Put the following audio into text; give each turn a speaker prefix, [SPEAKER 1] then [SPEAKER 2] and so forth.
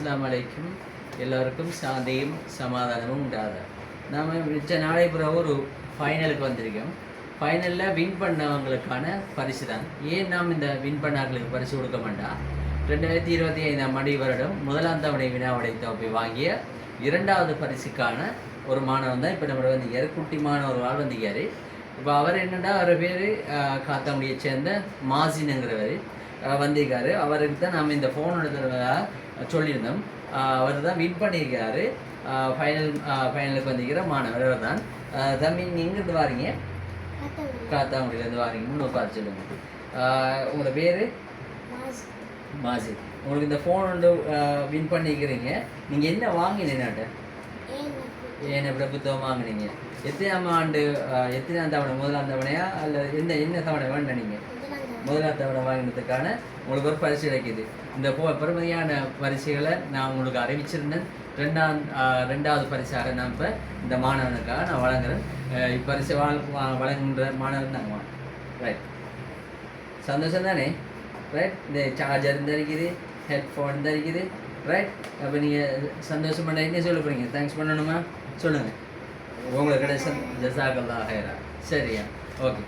[SPEAKER 1] அஸ்லாம் அலைக்கும். எல்லோருக்கும் சாந்தியும் சமாதானமும் உண்டாத நாம் மிச்ச நாளை பிறகு ஒரு ஃபைனலுக்கு வந்திருக்கோம். ஃபைனலில் வின் பண்ணவங்களுக்கான பரிசு தான். ஏன் நாம் இந்த வின் பண்ணவர்களுக்கு பரிசு கொடுக்க வேண்டாம் ரெண்டாயிரத்தி இருபத்தி ஐந்தாம் ஆண்டு வருடம் முதலாம் தவணை வினாவடை தொகை வாங்கிய இரண்டாவது பரிசுக்கான ஒரு மாணவன் தான் இப்போ நம்ம வந்திருக்காரு குட்டி மாணவர் வந்திருக்காரு. இப்போ அவர் என்னென்னா அவர் பேர் காத்தாங்குடியை சேர்ந்த மாசினுங்கிறவர். வந்திருக்காரு. அவருக்கு தான் நாம் இந்த ஃபோன் எடுத்துறதா சொல்லியிருந்தோம். அவர் தான் வின் பண்ணியிருக்காரு. ஃபைனல் ஃபைனலுக்கு வந்திருக்கிற மாணவர் அவர் தான் தம்பி எங்கேருந்து வாரீங்க? காத்தாங்குடியிலேருந்து வாரீங்க. முன்னூறு பார்த்து சொல்லுங்க. ஆஹ் உங்களோட பேர்? மாசி உங்களுக்கு இந்த ஃபோன் வந்து வின் பண்ணிக்கிறீங்க நீங்கள் என்ன வாங்கினீங்கன்னாட்ட ஏன் எப்படி புத்தகம் வாங்குனீங்க எத்தனாம் ஆண்டு எத்தனாம் தவணை முதலாம் தவணையா? அல்ல என்ன என்ன தவணை வேண்ட நீங்கள் முதலாம் தவணை வாங்கினதுக்கான உங்களுக்கு ஒரு பரிசு கிடைக்குது. இந்த போ பெருமதியான பரிசுகளை நான் உங்களுக்கு அறிவிச்சிருந்தேன். ரெண்டாம் ரெண்டாவது பரிசாக நான் இப்போ இந்த மாணவனுக்காக நான் வழங்குறேன். ஆஹ் இப்பரிசு வழங்குகின்ற மாணவன் நாங்கள் ரைட் சந்தோஷம் தானே? ரைட் இந்த சார்ஜர் தரிக்குது ஹெட்ஃபோன் தரிக்குது ரைட் அப்போ நீங்கள் சந்தோஷம் பண்ண என்ன சொல்ல போகிறீங்க தேங்க்ஸ் பண்ணணுமா? சொல்லுங்கள் உங்களுக்கு கிடைச்ச ஜசாக்கல்லா ஹைரா சரியா? ஓகே.